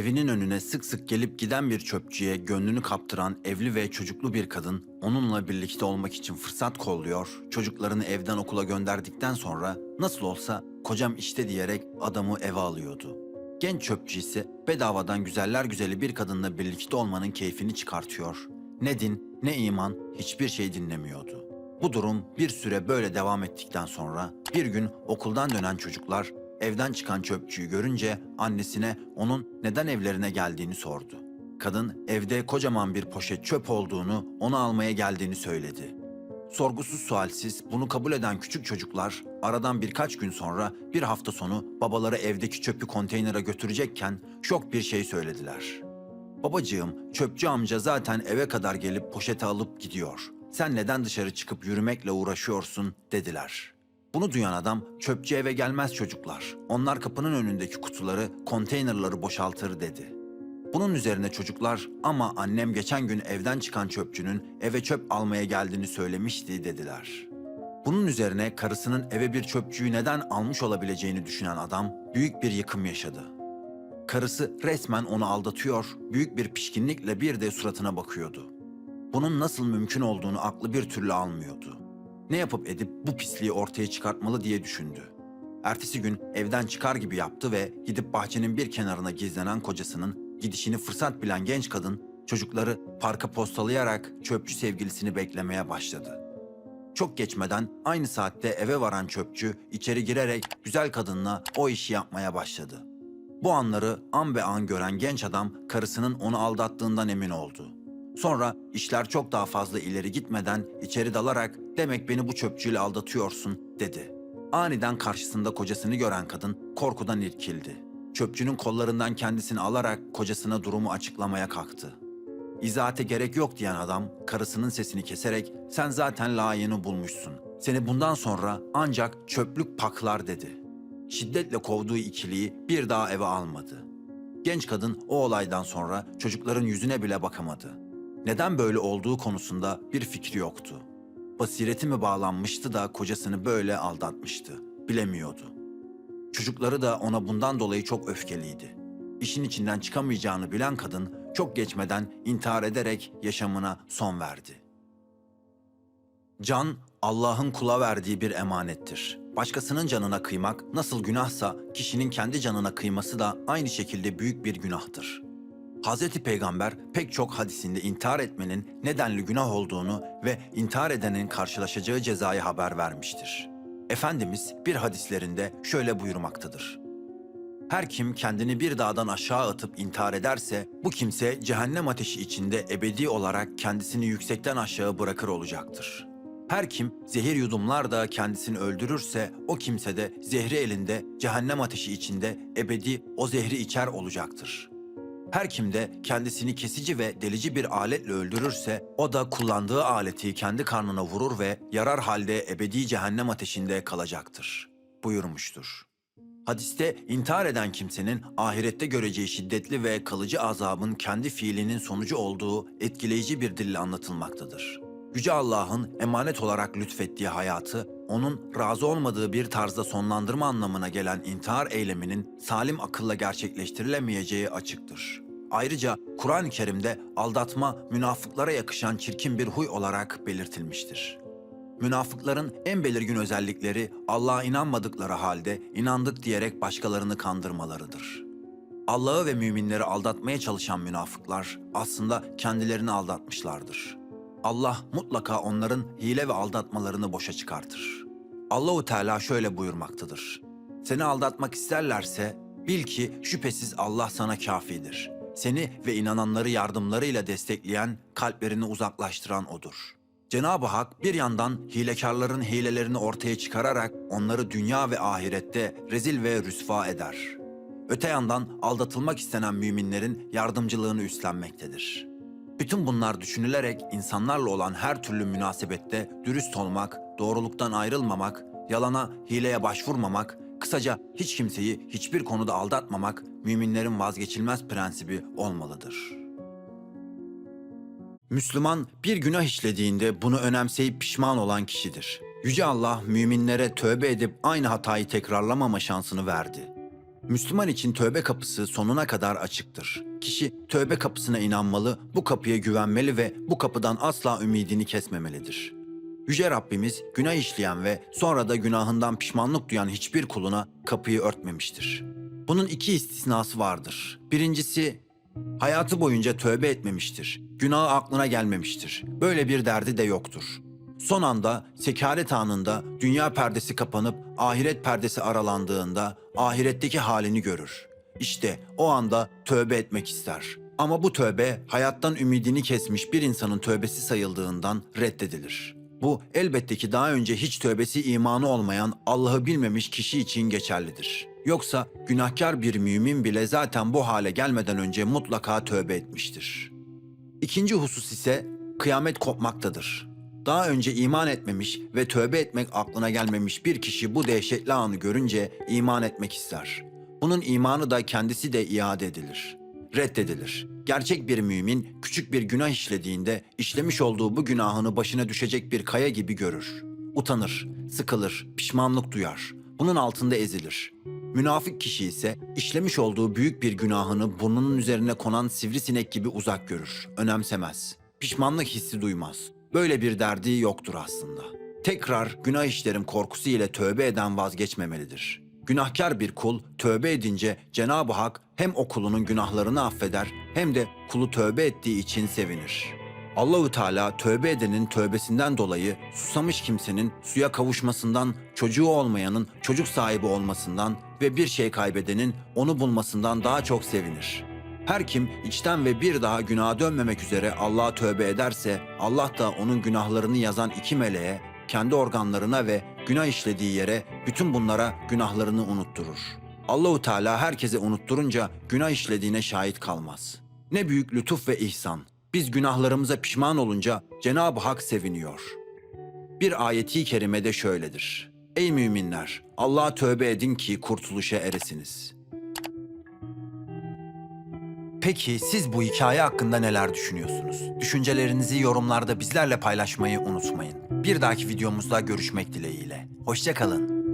Evinin önüne sık sık gelip giden bir çöpçüye gönlünü kaptıran evli ve çocuklu bir kadın onunla birlikte olmak için fırsat kolluyor, çocuklarını evden okula gönderdikten sonra nasıl olsa kocam işte diyerek adamı eve alıyordu. Genç çöpçü ise bedavadan güzeller güzeli bir kadınla birlikte olmanın keyfini çıkartıyor. Ne din, ne iman hiçbir şey dinlemiyordu. Bu durum bir süre böyle devam ettikten sonra bir gün okuldan dönen çocuklar evden çıkan çöpçüyü görünce annesine onun neden evlerine geldiğini sordu. Kadın evde kocaman bir poşet çöp olduğunu, onu almaya geldiğini söyledi. Sorgusuz sualsiz bunu kabul eden küçük çocuklar aradan birkaç gün sonra bir hafta sonu babaları evdeki çöpü konteynere götürecekken şok bir şey söylediler. Babacığım, çöpçü amca zaten eve kadar gelip poşeti alıp gidiyor. Sen neden dışarı çıkıp yürümekle uğraşıyorsun dediler. Bunu duyan adam çöpçü eve gelmez çocuklar. Onlar kapının önündeki kutuları, konteynerları boşaltır dedi. Bunun üzerine çocuklar ama annem geçen gün evden çıkan çöpçünün eve çöp almaya geldiğini söylemişti dediler. Bunun üzerine karısının eve bir çöpçüyü neden almış olabileceğini düşünen adam büyük bir yıkım yaşadı. Karısı resmen onu aldatıyor, büyük bir pişkinlikle bir de suratına bakıyordu. Bunun nasıl mümkün olduğunu aklı bir türlü almıyordu. Ne yapıp edip bu pisliği ortaya çıkartmalı diye düşündü. Ertesi gün evden çıkar gibi yaptı ve gidip bahçenin bir kenarına gizlenen kocasının gidişini fırsat bilen genç kadın çocukları parka postalayarak çöpçü sevgilisini beklemeye başladı. Çok geçmeden aynı saatte eve varan çöpçü içeri girerek güzel kadınla o işi yapmaya başladı. Bu anları an be an gören genç adam karısının onu aldattığından emin oldu. Sonra işler çok daha fazla ileri gitmeden içeri dalarak demek beni bu çöpçüyle aldatıyorsun dedi. Aniden karşısında kocasını gören kadın korkudan irkildi. Çöpçünün kollarından kendisini alarak kocasına durumu açıklamaya kalktı. İzahate gerek yok diyen adam karısının sesini keserek sen zaten layığını bulmuşsun. Seni bundan sonra ancak çöplük paklar dedi. Şiddetle kovduğu ikiliyi bir daha eve almadı. Genç kadın o olaydan sonra çocukların yüzüne bile bakamadı. Neden böyle olduğu konusunda bir fikri yoktu. Basireti mi bağlanmıştı da kocasını böyle aldatmıştı, bilemiyordu. Çocukları da ona bundan dolayı çok öfkeliydi. İşin içinden çıkamayacağını bilen kadın çok geçmeden intihar ederek yaşamına son verdi. Can, Allah'ın kula verdiği bir emanettir. Başkasının canına kıymak nasıl günahsa kişinin kendi canına kıyması da aynı şekilde büyük bir günahtır. Hz. Peygamber pek çok hadisinde intihar etmenin nedenli günah olduğunu ve intihar edenin karşılaşacağı cezayı haber vermiştir. Efendimiz bir hadislerinde şöyle buyurmaktadır. Her kim kendini bir dağdan aşağı atıp intihar ederse bu kimse cehennem ateşi içinde ebedi olarak kendisini yüksekten aşağı bırakır olacaktır. Her kim zehir yudumlar da kendisini öldürürse o kimse de zehri elinde cehennem ateşi içinde ebedi o zehri içer olacaktır. Her kim de kendisini kesici ve delici bir aletle öldürürse o da kullandığı aleti kendi karnına vurur ve yarar halde ebedi cehennem ateşinde kalacaktır buyurmuştur. Hadiste intihar eden kimsenin ahirette göreceği şiddetli ve kalıcı azabın kendi fiilinin sonucu olduğu etkileyici bir dille anlatılmaktadır. Yüce Allah'ın emanet olarak lütfettiği hayatı, onun razı olmadığı bir tarzda sonlandırma anlamına gelen intihar eyleminin salim akılla gerçekleştirilemeyeceği açıktır. Ayrıca Kur'an-ı Kerim'de aldatma münafıklara yakışan çirkin bir huy olarak belirtilmiştir. Münafıkların en belirgin özellikleri Allah'a inanmadıkları halde inandık diyerek başkalarını kandırmalarıdır. Allah'ı ve müminleri aldatmaya çalışan münafıklar aslında kendilerini aldatmışlardır. Allah mutlaka onların hile ve aldatmalarını boşa çıkartır. Allahu Teala şöyle buyurmaktadır. Seni aldatmak isterlerse bil ki şüphesiz Allah sana kafidir. Seni ve inananları yardımlarıyla destekleyen, kalplerini uzaklaştıran odur.'' Cenab-ı Hak bir yandan hilekarların hilelerini ortaya çıkararak onları dünya ve ahirette rezil ve rüsva eder. Öte yandan aldatılmak istenen müminlerin yardımcılığını üstlenmektedir. Bütün bunlar düşünülerek insanlarla olan her türlü münasebette dürüst olmak, doğruluktan ayrılmamak, yalana, hileye başvurmamak, kısaca hiç kimseyi hiçbir konuda aldatmamak müminlerin vazgeçilmez prensibi olmalıdır.'' Müslüman bir günah işlediğinde bunu önemseyip pişman olan kişidir. Yüce Allah müminlere tövbe edip aynı hatayı tekrarlamama şansını verdi. Müslüman için tövbe kapısı sonuna kadar açıktır. Kişi tövbe kapısına inanmalı, bu kapıya güvenmeli ve bu kapıdan asla ümidini kesmemelidir. Yüce Rabbimiz günah işleyen ve sonra da günahından pişmanlık duyan hiçbir kuluna kapıyı örtmemiştir. Bunun iki istisnası vardır. Birincisi hayatı boyunca tövbe etmemiştir. Günahı aklına gelmemiştir. Böyle bir derdi de yoktur. Son anda, sekaret anında dünya perdesi kapanıp ahiret perdesi aralandığında ahiretteki halini görür. İşte o anda tövbe etmek ister. Ama bu tövbe hayattan ümidini kesmiş bir insanın tövbesi sayıldığından reddedilir. Bu elbette ki daha önce hiç tövbesi imanı olmayan Allah'ı bilmemiş kişi için geçerlidir. Yoksa günahkar bir mümin bile zaten bu hale gelmeden önce mutlaka tövbe etmiştir. İkinci husus ise kıyamet kopmaktadır. Daha önce iman etmemiş ve tövbe etmek aklına gelmemiş bir kişi bu dehşetli anı görünce iman etmek ister. Bunun imanı da kendisi de iade edilir. Reddedilir. Gerçek bir mümin küçük bir günah işlediğinde işlemiş olduğu bu günahını başına düşecek bir kaya gibi görür. Utanır, sıkılır, pişmanlık duyar. Bunun altında ezilir. Münafık kişi ise işlemiş olduğu büyük bir günahını burnunun üzerine konan sivrisinek gibi uzak görür, önemsemez. Pişmanlık hissi duymaz. Böyle bir derdi yoktur aslında. Tekrar günah işlerim korkusu ile tövbe eden vazgeçmemelidir. Günahkar bir kul tövbe edince Cenab-ı Hak hem o kulunun günahlarını affeder hem de kulu tövbe ettiği için sevinir. Allahü Teala tövbe edenin tövbesinden dolayı susamış kimsenin suya kavuşmasından, çocuğu olmayanın çocuk sahibi olmasından ve bir şey kaybedenin onu bulmasından daha çok sevinir. Her kim içten ve bir daha günaha dönmemek üzere Allah'a tövbe ederse Allah da onun günahlarını yazan iki meleğe, kendi organlarına ve günah işlediği yere bütün bunlara günahlarını unutturur. Allahu Teala herkese unutturunca günah işlediğine şahit kalmaz. Ne büyük lütuf ve ihsan. Biz günahlarımıza pişman olunca Cenab-ı Hak seviniyor. Bir ayeti kerimede şöyledir. Ey müminler! Allah'a tövbe edin ki kurtuluşa eresiniz.'' Peki siz bu hikaye hakkında neler düşünüyorsunuz? Düşüncelerinizi yorumlarda bizlerle paylaşmayı unutmayın. Bir dahaki videomuzda görüşmek dileğiyle. Hoşçakalın.